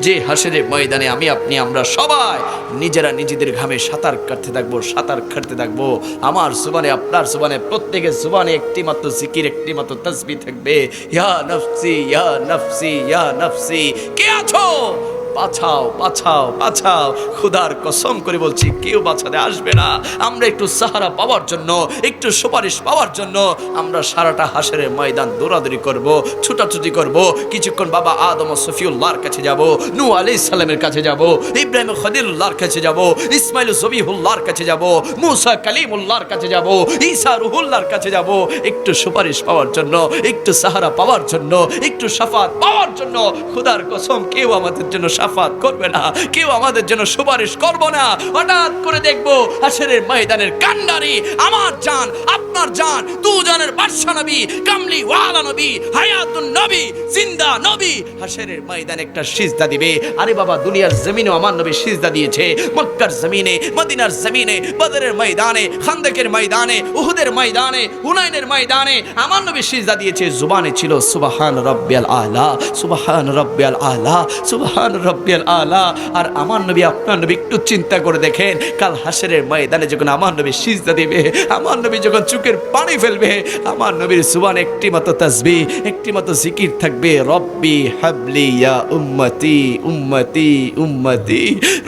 যে হাসের ময়দানে আমি, আপনি, আমরা সবাই নিজেরা নিজেদের ঘামে সাঁতার কাটতে থাকব, সাঁতার কাটতে থাকব। আমার সুবানে আপনার সুবানে প্রত্যেকের সুবানে একটি মাত্র সিকির একটি মাত্র তসবি থাকবে। ইয়া নফসি ইয়া নফসি ইয়া নফসি। কে আছো? পাছাও পাছাও পাছাও খুদার কসম করে বলছি, কেউ বাঁচাতে আসবে না। আমরা একটু সাহারা পাওয়ার জন্য, একটু সুপারিশ পাওয়ার জন্য আমরা সারাটা হাসের ময়দান দৌড়াদৌড়ি করব, ছুটাছুটি করব, কিছুক্ষণ বাবা আদম সফিউল্লাহর কাছে যাব নু আলি সালামের কাছে যাব, ইব্রাহিম খদিল্লাহর কাছে যাব, ইসমাইল জবিহুল্লাহর কাছে যাব, মুসা কালিমুল্লাহর কাছে যাব, ঈসা রুহুল্লাহর কাছে যাব। একটু সুপারিশ পাওয়ার জন্য, একটু সাহারা পাওয়ার জন্য, একটু সাফাত পাওয়ার জন্য, খুদার কসম, কেউ আমাদের জন্য সাফাত করবে না। কেউ আমাদের জন্য সুপারিশ করব না। হঠাৎ করে দেখব হাসেরের ময়দানের কান্ডারি, আমার জান, আপনার জান তু জানের বাদশা নবী কামলি ওয়ালা নবী, হায়াতুন নবী, জিন্দা নবী। হাসেরের ময়দানে একটা সিজদা দিবে। আরে বাবা, দুনিয়ার জমিনেও আমার নবী সিজদা দিয়েছে। মক্কার জমিনে, মদিনার জমিনে, বদরের ময়দানে, খান্দাকের ময়দানে, উহুদের ময়দানে, হুনাইনের ময়দানে আমার নবী সিজদা দিয়েছে। জুবানে ছিল সুবাহান রব্বিয়াল আলা, সুবাহান রব্বিয়াল আলা, সুবাহান রব্বিয়াল আলা। আর আমার নবী, আপনার নবী একটু চিন্তা করে দেখেন, কাল হাসরের ময়দানে যখন আমার নবী সিজদা দিবে, আমার নবী যখন চুকের পানি ফেলবে, আমার নবীর সুবান একটি মতো তাসবি, একটি মতো জিকির থাকবে, রব্বি হাবলি ইয়া উম্মতি উম্মতি উম্মতি,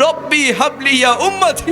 রব্বি হাবলি ইয়া উম্মতি।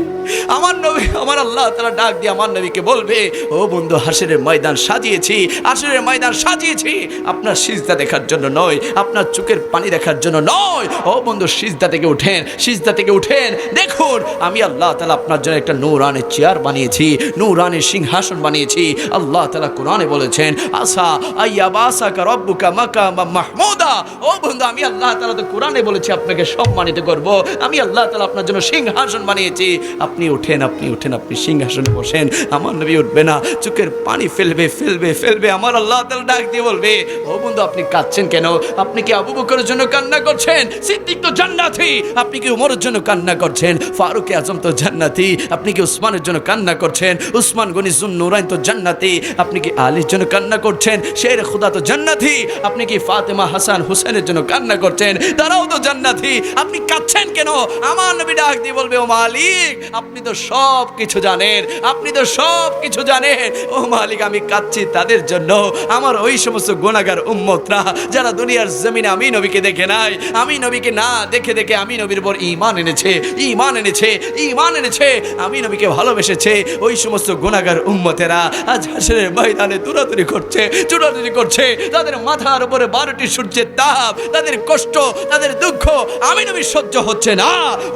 আমার নবী, আমার আল্লাহ তারা ডাক দিয়ে আমার নবীকে বলবে, ও বন্ধু, হাসরের ময়দান সাজিয়েছি, হাসরের ময়দান সাজিয়েছি। আপনার সিজদা দেখার জন্য নয়, আপনার চোখের পানি দেখার জন্য নয়। ও বন্ধু সিজদা থেকে উঠেন সিজদা থেকে উঠেন দেখুন, আমি আল্লাহ তালা আপনার জন্য একটা নূরানের চেয়ার বানিয়েছি, নূরানের সিংহাসন বানিয়েছি। আল্লাহ তালা কোরআনে বলেছেন আসা আইয়া বাসা কা রব্বুকা মাকা মাহমুদা। ও বন্ধু, আমি আল্লাহ তালা তো কোরআনে বলেছি, আপনাকে সম্মানিত করব। আমি আল্লাহ তালা আপনার জন্য সিংহাসন বানিয়েছি। আপনি উঠেন আপনি উঠেন আপনি সিংহাসনে বসেন। আমার নবী উঠবে না, চোখের পানি ফেলবে ফেলবে ফেলবে। আমার আল্লাহ তালা ডাক দিয়ে বলবে, ও বন্ধু, আপনি কাঁদছেন কেন? আপনি কি আবু বকরের জন্য কান্না করছেন? সিদ্দিক তো জান্নাতি। আপনি কি উমরের জন্য কান্না করছেন? ফারুক আজম তো জান্নাতি। আপনি কি উসমানের জন্য কান্না করছেন? উসমান গনি নুরাইন তো জান্নাতি। আপনি কি আলীর জন্য কান্না করছেন? শের খুদা তো জান্নাতি। আপনি কি ফাতেমা হাসান হুসেনের জন্য কান্না করছেন? তারাও তো জান্নাতি। আপনি কাঁদছেন কেন? আমার নবী ডাক দিয়ে বলবে, ও মালিক, আপনি তো সব কিছু জানেন। আপনি তো সব কিছু জানেন। ও মালিক, আমি কাঁদছি তাদের জন্য। আমার ওই সমস্ত গোনাগার উম্মতরা, যারা দুনিয়ার জমিনে আমি নবীকে দেখে নাই, আমি নবীকে না দেখে দেখে আমি নবীর উপর ইমান এনেছে ইমান এনেছে ইমান এনেছে। আমি নবীকে ভালোবেসেছে, ওই সমস্ত গুণাগার উম্মতেরা আজ হাসরের ময়দানে দূরাদূরি করছে চুরাদুরি করছে। তাদের মাথার উপরে বারোটি সূর্যের তাপ, তাদের কষ্ট, তাদের দুঃখ, আমি নবীর সহ্য হচ্ছে না।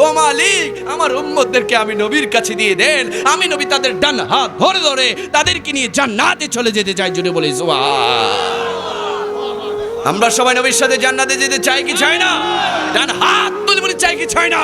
ও মালিক, আমার উম্মতদেরকে আমি নবীর কাছে দিয়ে দেন। আমি নবী তাদের ডান হাত ধরে ধরে তাদেরকে নিয়ে জান্নাতে চলে যেতে চাই জুড়ে বলে আমরা সবাই নবীর সাথে জান্নাতে যেতে চাই কি চাই না? ডান হাত তুলে বলি, চাই কি চাই না?